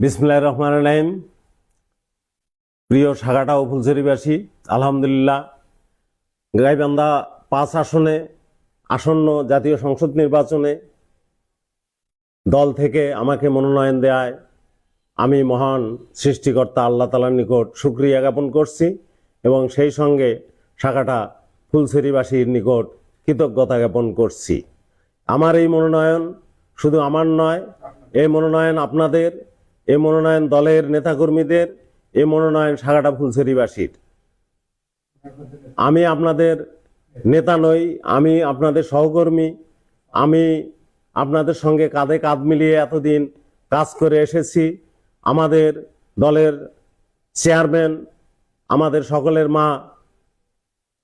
বিসমুল্লাহ রহমান রাহিম। প্রিয় সাগাটা ও ফুলছড়িবাসী, আলহামদুলিল্লাহ, গাইবান্ধা পাঁচ আসনে আসন্ন জাতীয় সংসদ নির্বাচনে দল থেকে আমাকে মনোনয়ন দেয় আমি মহান সৃষ্টিকর্তা আল্লাহ তালার নিকট সুক্রিয়া জ্ঞাপন করছি এবং সেই সঙ্গে শাখাটা ফুলছড়িবাসীর নিকট কৃতজ্ঞতা জ্ঞাপন করছি। আমার এই মনোনয়ন শুধু আমার নয়, এই মনোনয়ন আপনাদের এই মনোনয়ন দলের নেতাকর্মীদের, এ মনোনয়ন সাগাটা ফুলছড়িবাসীর আমি আপনাদের নেতা নই, আমি আপনাদের সহকর্মী, আমি আপনাদের সঙ্গে কাঁধে কাঁধ মিলিয়ে এতদিন কাজ করে এসেছি। আমাদের দলের চেয়ারম্যান, আমাদের সকলের মা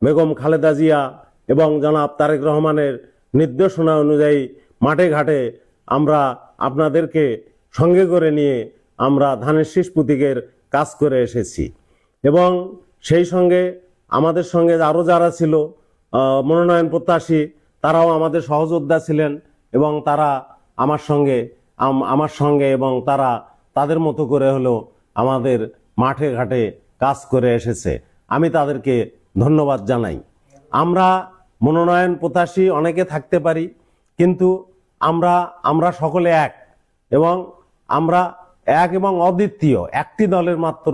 বেগম খালেদা জিয়া এবং জনাব তারেক রহমানের নির্দেশনা অনুযায়ী মাঠে ঘাটে আমরা আপনাদেরকে সঙ্গে করে নিয়ে আমরা ধানের শীষ প্রতীকের কাজ করে এসেছি। এবং সেই সঙ্গে আমাদের সঙ্গে আরও যারা ছিল মনোনয়ন প্রত্যাশী, তারাও আমাদের সহযোদ্ধা ছিলেন এবং তারা আমার সঙ্গে আমার সঙ্গে এবং তারা তাদের মতো করে হলেও আমাদের মাঠে ঘাটে কাজ করে এসেছে। আমি তাদেরকে ধন্যবাদ জানাই। আমরা মনোনয়ন প্রত্যাশী অনেকে থাকতে পারি, কিন্তু আমরা আমরা সকলে এক এবং আমরা এক এবং অদ্বিতীয়। একটি দলের মাত্র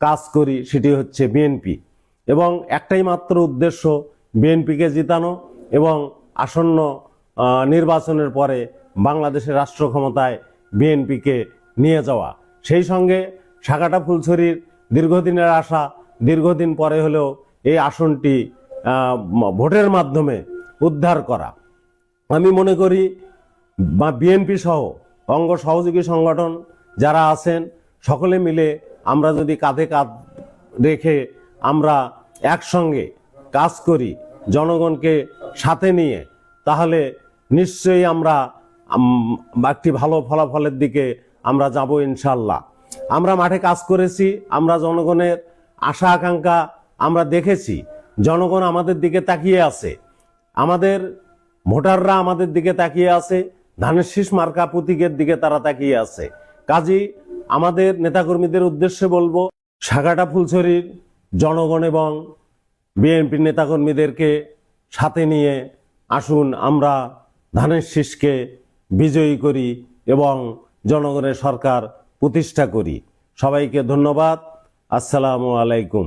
কাজ করি, সেটি হচ্ছে বিএনপি এবং একটাই মাত্র উদ্দেশ্য বিএনপিকে জিতানো এবং আসন্ন নির্বাচনের পরে বাংলাদেশের রাষ্ট্র ক্ষমতায় বিএনপিকে নিয়ে যাওয়া। সেই সঙ্গে শাখাটা ফুলছড়ির দীর্ঘদিনের আশা, দীর্ঘদিন পরে হলেও এই আসনটি ভোটের মাধ্যমে উদ্ধার করা। আমি মনে করি, বা বিএনপি সহ অঙ্গ সহযোগী সংগঠন যারা আছেন, সকলে মিলে আমরা যদি কাঁধে কাঁধ রেখে আমরা একসঙ্গে কাজ করি, জনগণকে সাথে নিয়ে, তাহলে নিশ্চয়ই আমরা একটি ভালো ফলাফলের দিকে আমরা যাব ইনশাল্লাহ আমরা মাঠে কাজ করেছি, আমরা জনগণের আশা আকাঙ্ক্ষা আমরা দেখেছি। জনগণ আমাদের দিকে তাকিয়ে আছে। আমাদের ভোটাররা আমাদের দিকে তাকিয়ে আছে। ধানের শীষ মার্কা প্রতীকের দিকে তারা তাকিয়ে আছে। কাজী, আমাদের নেতাকর্মীদের উদ্দেশ্যে বলব, সাগাটা ফুলছড়ির জনগণ এবং বিএনপির নেতাকর্মীদেরকে সাথে নিয়ে আসুন, আমরা ধানের শীষকে বিজয়ী করি এবং জনগণের সরকার প্রতিষ্ঠা করি। সবাইকে ধন্যবাদ। আসসালামু আলাইকুম।